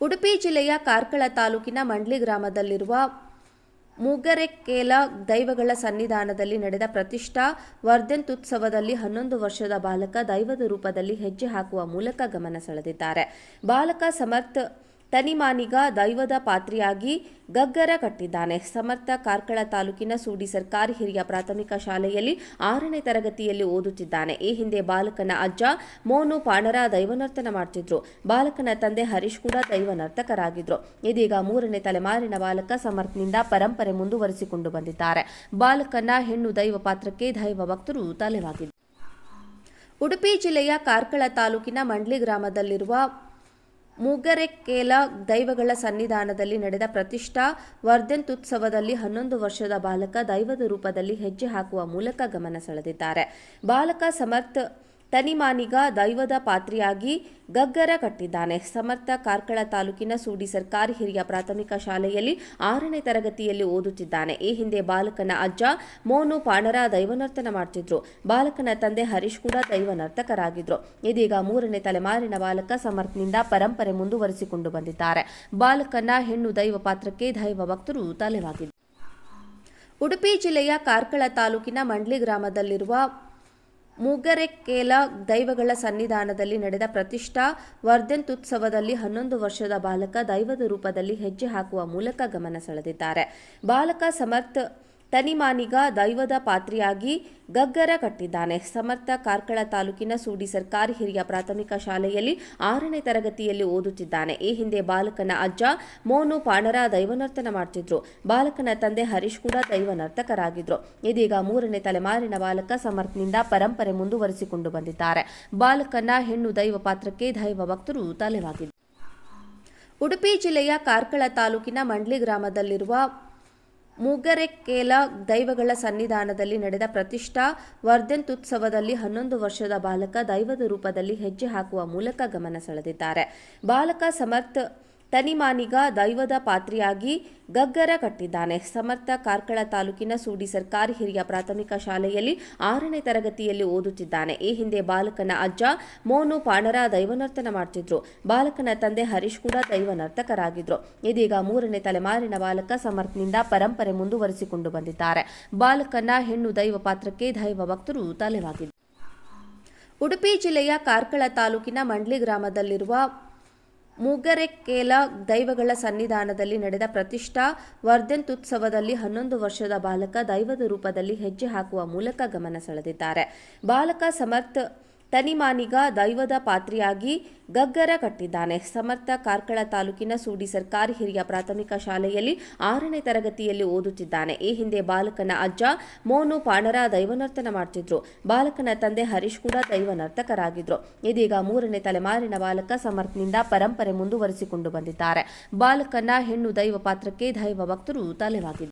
ಉಡುಪಿ ಜಿಲ್ಲೆಯ ಕಾರ್ಕಳ ತಾಲೂಕಿನ ಮಂಡ್ಲಿ ಗ್ರಾಮದಲ್ಲಿರುವ ಮೂಗರೆಕೇಲ ದೈವಗಳ ಸನ್ನಿಧಾನದಲ್ಲಿ ನಡೆದ ಪ್ರತಿಷ್ಠಾ ವರ್ಧಂತ್ಯುತ್ಸವದಲ್ಲಿ ಹನ್ನೊಂದು ವರ್ಷದ ಬಾಲಕ ದೈವದ ರೂಪದಲ್ಲಿ ಹೆಜ್ಜೆ ಹಾಕುವ ಮೂಲಕ ಗಮನ ಸೆಳೆದಿದ್ದಾರೆ. ಬಾಲಕ ಸಮರ್ಥ್ ತನಿಮಾನಿಗ ದೈವದ ಪಾತ್ರಿಯಾಗಿ ಗಗ್ಗರ ಕಟ್ಟಿದ್ದಾನೆ. ಸಮರ್ಥ ಕಾರ್ಕಳ ತಾಲೂಕಿನ ಸೂಡಿ ಸರ್ಕಾರಿ ಹಿರಿಯ ಪ್ರಾಥಮಿಕ ಶಾಲೆಯಲ್ಲಿ ಆರನೇ ತರಗತಿಯಲ್ಲಿ ಓದುತ್ತಿದ್ದಾನೆ. ಈ ಹಿಂದೆ ಬಾಲಕನ ಅಜ್ಜ ಮೋನು ಪಾಣರ ದೈವನರ್ತನ ಮಾಡ್ತಿದ್ರು. ಬಾಲಕನ ತಂದೆ ಹರೀಶ್ ಕೂಡ ದೈವನರ್ತಕರಾಗಿದ್ರು. ಇದೀಗ ಮೂರನೇ ತಲೆಮಾರಿನ ಬಾಲಕ ಸಮರ್ಥ್ನಿಂದ ಪರಂಪರೆ ಮುಂದುವರಿಸಿಕೊಂಡು ಬಂದಿದ್ದಾರೆ. ಬಾಲಕನ ಹೆಣ್ಣು ದೈವ ಪಾತ್ರಕ್ಕೆ ದೈವ ಭಕ್ತರು ತಲೆವಾಗಿದ್ದರು ಉಡುಪಿ ಜಿಲ್ಲೆಯ ಕಾರ್ಕಳ ತಾಲೂಕಿನ ಮಂಡ್ಲಿ ಗ್ರಾಮದಲ್ಲಿರುವ ಮೂಗರೆಕೇಲ ದೈವಗಳ ಸನ್ನಿಧಾನದಲ್ಲಿ ನಡೆದ ಪ್ರತಿಷ್ಠಾ ವರ್ಧಂತ್ಯುತ್ಸವದಲ್ಲಿ ಹನ್ನೊಂದು ವರ್ಷದ ಬಾಲಕ ದೈವದ ರೂಪದಲ್ಲಿ ಹೆಜ್ಜೆ ಹಾಕುವ ಮೂಲಕ ಗಮನ ಸೆಳೆದಿದ್ದಾರೆ. ಬಾಲಕ ಸಮರ್ಥ್ ತನಿಮಾನಿಗ ದೈವದ ಪಾತ್ರಿಯಾಗಿ ಗಗ್ಗರ ಕಟ್ಟಿದ್ದಾನೆ. ಸಮರ್ಥ ಕಾರ್ಕಳ ತಾಲೂಕಿನ ಸೂಡಿ ಸರ್ಕಾರಿ ಹಿರಿಯ ಪ್ರಾಥಮಿಕ ಶಾಲೆಯಲ್ಲಿ ಆರನೇ ತರಗತಿಯಲ್ಲಿ ಓದುತ್ತಿದ್ದಾನೆ. ಈ ಹಿಂದೆ ಬಾಲಕನ ಅಜ್ಜ ಮೋನು ಪಾಣರ ದೈವನರ್ತನ ಮಾಡ್ತಿದ್ರು. ಬಾಲಕನ ತಂದೆ ಹರೀಶ್ ಕೂಡ ದೈವನರ್ತಕರಾಗಿದ್ರು. ಇದೀಗ ಮೂರನೇ ತಲೆಮಾರಿನ ಬಾಲಕ ಸಮರ್ಥ್ನಿಂದ ಪರಂಪರೆ ಮುಂದುವರಿಸಿಕೊಂಡು ಬಂದಿದ್ದಾರೆ. ಬಾಲಕನ ಹೆಣ್ಣು ದೈವ ಪಾತ್ರಕ್ಕೆ ದೈವ ಭಕ್ತರು ತಲೆವಾಗಿದ್ದರು ಉಡುಪಿ ಜಿಲ್ಲೆಯ ಕಾರ್ಕಳ ತಾಲೂಕಿನ ಮಂಡ್ಲಿ ಗ್ರಾಮದಲ್ಲಿರುವ ಮೂಗರೆಕೇಲ ದೈವಗಳ ಸನ್ನಿಧಾನದಲ್ಲಿ ನಡೆದ ಪ್ರತಿಷ್ಠಾ ವರ್ಧಂತ್ಯುತ್ಸವದಲ್ಲಿ ಹನ್ನೊಂದು ವರ್ಷದ ಬಾಲಕ ದೈವದ ರೂಪದಲ್ಲಿ ಹೆಜ್ಜೆ ಹಾಕುವ ಮೂಲಕ ಗಮನ ಸೆಳೆದಿದ್ದಾರೆ. ಬಾಲಕ ಸಮರ್ಥ್ ತನಿಮಾನಿಗ ದೈವದ ಪಾತ್ರಿಯಾಗಿ ಗಗ್ಗರ ಕಟ್ಟಿದ್ದಾನೆ. ಸಮರ್ಥ ಕಾರ್ಕಳ ತಾಲೂಕಿನ ಸೂಡಿ ಸರ್ಕಾರಿ ಹಿರಿಯ ಪ್ರಾಥಮಿಕ ಶಾಲೆಯಲ್ಲಿ ಆರನೇ ತರಗತಿಯಲ್ಲಿ ಓದುತ್ತಿದ್ದಾನೆ. ಈ ಹಿಂದೆ ಬಾಲಕನ ಅಜ್ಜ ಮೋನು ಪಾಣರ ದೈವನರ್ತನ ಮಾಡ್ತಿದ್ರು. ಬಾಲಕನ ತಂದೆ ಹರೀಶ್ ಕೂಡ ದೈವನರ್ತಕರಾಗಿದ್ರು. ಇದೀಗ ಮೂರನೇ ತಲೆಮಾರಿನ ಬಾಲಕ ಸಮರ್ಥ್ನಿಂದ ಪರಂಪರೆ ಮುಂದುವರಿಸಿಕೊಂಡು ಬಂದಿದ್ದಾರೆ. ಬಾಲಕನ ಹೆಣ್ಣು ದೈವ ಪಾತ್ರಕ್ಕೆ ದೈವ ಭಕ್ತರು ತಲೆವಾಗಿದ್ದರು ಉಡುಪಿ ಜಿಲ್ಲೆಯ ಕಾರ್ಕಳ ತಾಲೂಕಿನ ಮಂಡ್ಲಿ ಗ್ರಾಮದಲ್ಲಿರುವ ಮೂಗರೆಕೇಲ ದೈವಗಳ ಸನ್ನಿಧಾನದಲ್ಲಿ ನಡೆದ ಪ್ರತಿಷ್ಠಾ ವರ್ಧಂತ್ಯುತ್ಸವದಲ್ಲಿ ಹನ್ನೊಂದು ವರ್ಷದ ಬಾಲಕ ದೈವದ ರೂಪದಲ್ಲಿ ಹೆಜ್ಜೆ ಹಾಕುವ ಮೂಲಕ ಗಮನ ಸೆಳೆದಿದ್ದಾರೆ. ಬಾಲಕ ಸಮರ್ಥ್ ತನಿಮಾನಿಗ ದೈವದ ಪಾತ್ರಿಯಾಗಿ ಗಗ್ಗರ ಕಟ್ಟಿದ್ದಾನೆ. ಸಮರ್ಥ ಕಾರ್ಕಳ ತಾಲೂಕಿನ ಸೂಡಿ ಸರ್ಕಾರಿ ಹಿರಿಯ ಪ್ರಾಥಮಿಕ ಶಾಲೆಯಲ್ಲಿ ಆರನೇ ತರಗತಿಯಲ್ಲಿ ಓದುತ್ತಿದ್ದಾನೆ. ಈ ಹಿಂದೆ ಬಾಲಕನ ಅಜ್ಜ ಮೋನು ಪಾಣರ ದೈವನರ್ತನ ಮಾಡ್ತಿದ್ರು. ಬಾಲಕನ ತಂದೆ ಹರೀಶ್ ಕೂಡ ದೈವನರ್ತಕರಾಗಿದ್ರು. ಇದೀಗ ಮೂರನೇ ತಲೆಮಾರಿನ ಬಾಲಕ ಸಮರ್ಥ್ನಿಂದ ಪರಂಪರೆ ಮುಂದುವರಿಸಿಕೊಂಡು ಬಂದಿದ್ದಾರೆ. ಬಾಲಕನ ಹೆಣ್ಣು ದೈವ ಪಾತ್ರಕ್ಕೆ ದೈವ ಭಕ್ತರು ತಲೆವಾಗಿದ್ದರು ಉಡುಪಿ ಜಿಲ್ಲೆಯ ಕಾರ್ಕಳ ತಾಲೂಕಿನ ಮಂಡ್ಲಿ ಗ್ರಾಮದಲ್ಲಿರುವ ಮೂಗರೆಕೇಲ ದೈವಗಳ ಸನ್ನಿಧಾನದಲ್ಲಿ ನಡೆದ ಪ್ರತಿಷ್ಠಾ ವರ್ಧಂತ್ಯುತ್ಸವದಲ್ಲಿ ಹನ್ನೊಂದು ವರ್ಷದ ಬಾಲಕ ದೈವದ ರೂಪದಲ್ಲಿ ಹೆಜ್ಜೆ ಹಾಕುವ ಮೂಲಕ ಗಮನ ಸೆಳೆದಿದ್ದಾರೆ. ಬಾಲಕ ಸಮರ್ಥ್ ತನಿಮಾನಿಗ ದೈವದ ಪಾತ್ರಿಯಾಗಿ ಗಗ್ಗರ ಕಟ್ಟಿದ್ದಾನೆ. ಸಮರ್ಥ ಕಾರ್ಕಳ ತಾಲೂಕಿನ ಸೂಡಿ ಸರ್ಕಾರಿ ಹಿರಿಯ ಪ್ರಾಥಮಿಕ ಶಾಲೆಯಲ್ಲಿ ಆರನೇ ತರಗತಿಯಲ್ಲಿ ಓದುತ್ತಿದ್ದಾನೆ. ಈ ಹಿಂದೆ ಬಾಲಕನ ಅಜ್ಜ ಮೋನು ಪಾಣರ ದೈವನರ್ತನ ಮಾಡ್ತಿದ್ರು. ಬಾಲಕನ ತಂದೆ ಹರೀಶ್ ಕೂಡ ದೈವನರ್ತಕರಾಗಿದ್ರು. ಇದೀಗ ಮೂರನೇ ತಲೆಮಾರಿನ ಬಾಲಕ ಸಮರ್ಥ್ನಿಂದ ಪರಂಪರೆ ಮುಂದುವರಿಸಿಕೊಂಡು ಬಂದಿದ್ದಾರೆ. ಬಾಲಕನ ಹೆಣ್ಣು ದೈವ ಪಾತ್ರಕ್ಕೆ ದೈವ ಭಕ್ತರು ತಲೆವಾಗಿದ್ದಾರೆ